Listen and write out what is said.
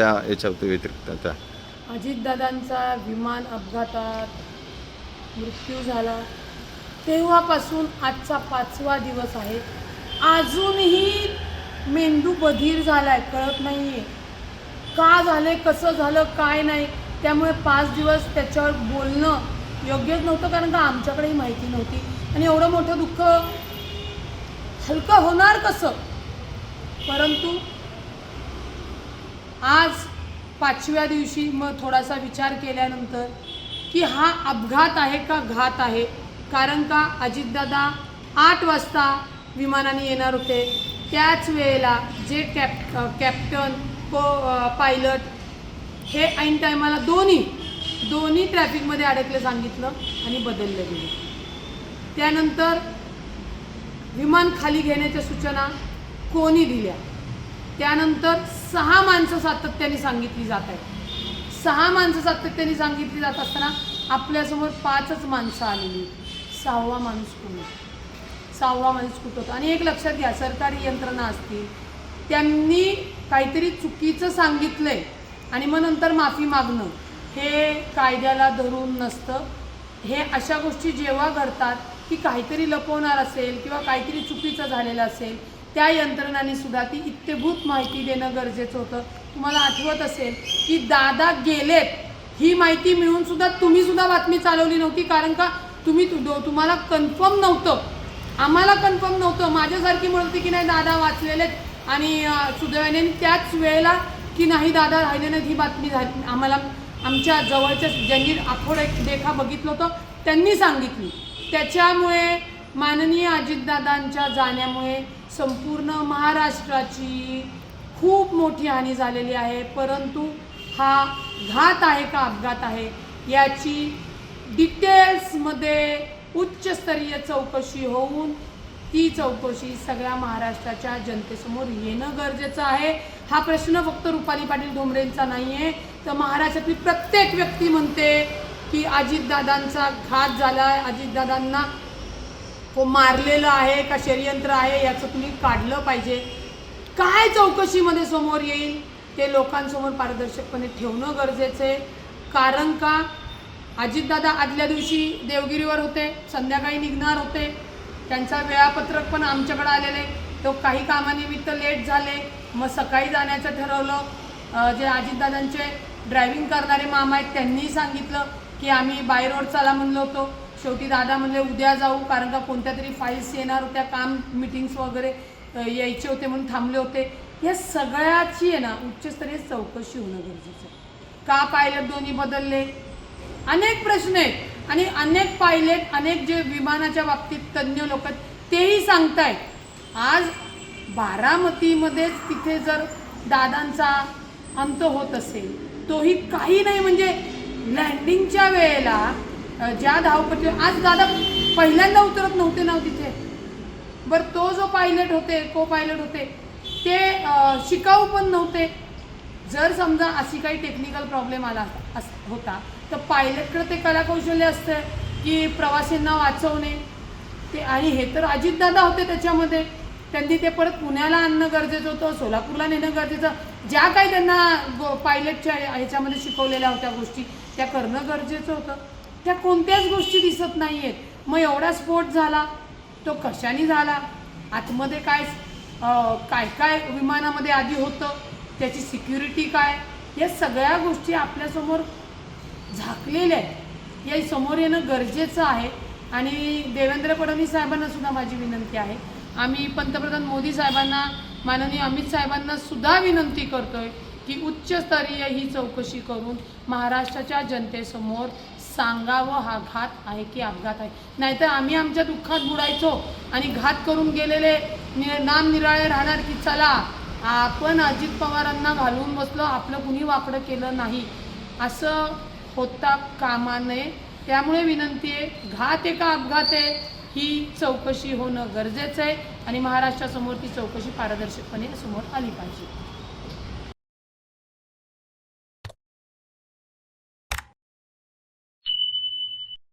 त्या याच्या व्यतिरिक्त त्या अजितदादांचा विमान अपघातात मृत्यू झाला. तेव्हापासून आजचा पाचवा दिवस आहे. अजूनही मेंदू बधीर झालाय कळत नाही आहे का झालं कसं झालं काय नाही त्यामुळे पाच दिवस त्याच्यावर बोलणं योग्यच नव्हतं कारण का आमच्याकडेही माहिती नव्हती. आणि एवढं मोठं दुःख हलकं होणार कसं? परंतु आज पाचव्या दिवशी मग थोडासा विचार केल्यानंतर की हा अपघात आहे का घात आहे? कारण का अजितदादा आठ वाजता विमानाने येणार होते. त्याच वेळेला जे कॅप कॅप्टन को पायलट हे ऐन टायमाला दोन्ही दोन्ही ट्रॅफिकमध्ये अडकलं सांगितलं आणि बदललं गेलं. त्यानंतर विमान खाली घेण्याच्या सूचना कोणी दिल्या? त्यानंतर सहा माणसं सातत्याने सांगितली जात आहेत. सहा माणसं सातत्याने सांगितली जात असताना आपल्यासमोर पाचच माणसं आलेली सहावा माणूस कोण सहावा माणूस कुठं होता? आणि एक लक्षात घ्या सरकारी यंत्रणा असतील त्यांनी काहीतरी चुकीचं सांगितलंय आणि मग नंतर माफी मागणं हे कायद्याला धरून नसतं. हे अशा गोष्टी जेव्हा घडतात की काहीतरी लपवणार असेल किंवा काहीतरी चुकीचं झालेलं असेल त्या यंत्रणाने सुद्धा ती इत्यभूत माहिती देणं गरजेचं होतं. तुम्हाला आठवत असेल की दादा गेलेत ही माहिती मिळून सुद्धा तुम्ही सुद्धा बातमी चालवली नव्हती. कारण का? तुम्ही तु- तुम्हाला कन्फर्म नव्हतं. आम्हाला कन्फर्म नव्हतं. माझ्यासारखी म्हणत होती की नाही दादा वाचलेलेत आणि सुदैवाने त्याच वेळेला की नाही दादा राहिले नाहीत ही बातमी झाली. आम्हाला आमच्या जवळच्या ज्यांनी आखोड एक देखा बघितलं होतं त्यांनी सांगितली. त्याच्यामुळे माननीय अजितदादांच्या जाण्यामुळे संपूर्ण महाराष्ट्राची खूप मोठी हानी झालेली आहे परंतु हा घात आहे का अपघात आहे याची डिटेल्समध्ये उच्चस्तरीय चौकशी होऊन ती चौकशी सगळ्या महाराष्ट्राच्या जनतेसमोर येणं गरजेचं आहे. हा प्रश्न फक्त रुपाली पाटील डोंबरेंचा नाही आहे तर महाराष्ट्रातली प्रत्येक व्यक्ती म्हणते की अजितदादांचा घात झाला आहे अजितदादांना तो मारलेलं आहे का षडयंत्र आहे याचं तुम्ही काढलं पाहिजे. काय चौकशीमध्ये समोर येईल ते लोकांसमोर पारदर्शकपणे ठेवणं गरजेचं आहे. कारण का अजितदादा आदल्या दिवशी देवगिरीवर होते संध्याकाळी निघणार होते. त्यांचा वेळापत्रक पण आमच्याकडे आलेले तो काही कामानिमित्त लेट झाले मग सकाळी जाण्याचं ठरवलं. जे अजितदादांचे ड्रायव्हिंग करणारे मामा आहेत त्यांनीही सांगितलं की आम्ही बाय रोड चला म्हणलो होतो. शेवटी दादा म्हणले उद्या जाऊ कारण का कोणत्या तरी फाईल्स येणार होत्या काम मिटिंग्स वगैरे यायचे होते म्हणून थांबले होते. या सगळ्याची आहे ना उच्चस्तरीय चौकशी होणं गरजेचं आहे. का पायलट दोन्ही बदलले? अनेक प्रश्न आहेत. आणि अनेक पायलट अनेक जे विमानाच्या बाबतीत तज्ज्ञ लोक आहेत तेही सांगतायत. आज बारामतीमध्येच तिथे जर दादांचा अंत होत असेल तोही काही नाही. म्हणजे लँडिंगच्या वेळेला ज्या धावपट्टी आज दादा पहिल्यांदा उतरत नव्हते ना तिथे. बरं तो जो पायलट होते को पायलट होते ते शिकाऊ पण नव्हते. जर समजा अशी काही टेक्निकल प्रॉब्लेम आला अस होता तर पायलटकडे ते कलाकौशल्य असतं की प्रवासींना वाचवणे. ते आणि हे तर अजितदादा होते त्याच्यामध्ये. त्यांनी ते परत पुण्याला आणणं गरजेचं होतं सोलापूरला नेणं गरजेचं. ज्या काही त्यांना गो पायलटच्या ह्याच्यामध्ये शिकवलेल्या होत्या गोष्टी त्या करणं गरजेचं होतं. त्या कोणत्याच गोष्टी दिसत नाही आहेत मग एवढा स्फोट झाला तो कशाने झाला? आतमध्ये काय काय काय विमानामध्ये आधी होतं? त्याची सिक्युरिटी काय? या सगळ्या गोष्टी आपल्यासमोर झाकलेल्या आहेत. या समोर येणं गरजेचं आहे. आणि देवेंद्र फडणवीस साहेबांना सुद्धा माझी विनंती आहे. आम्ही पंतप्रधान मोदी साहेबांना माननीय अमित साहेबांना सुद्धा विनंती करतोय की उच्चस्तरीय ही चौकशी करून महाराष्ट्राच्या जनतेसमोर सांगावं हा घात आहे की अपघात आहे. नाहीतर आम्ही आमच्या दुःखात बुडायचो आणि घात करून गेलेले नि नाम निराळे राहणार की चला आपण अजित पवारांना घालवून बसलो आपलं कुणी वाकडं केलं नाही. असं होता कामा नये त्यामुळे विनंती आहे घात आहे का अपघात आहे ही चौकशी होणं गरजेचं आहे आणि महाराष्ट्रासमोर ती चौकशी पारदर्शकपणे समोर आली पाहिजे.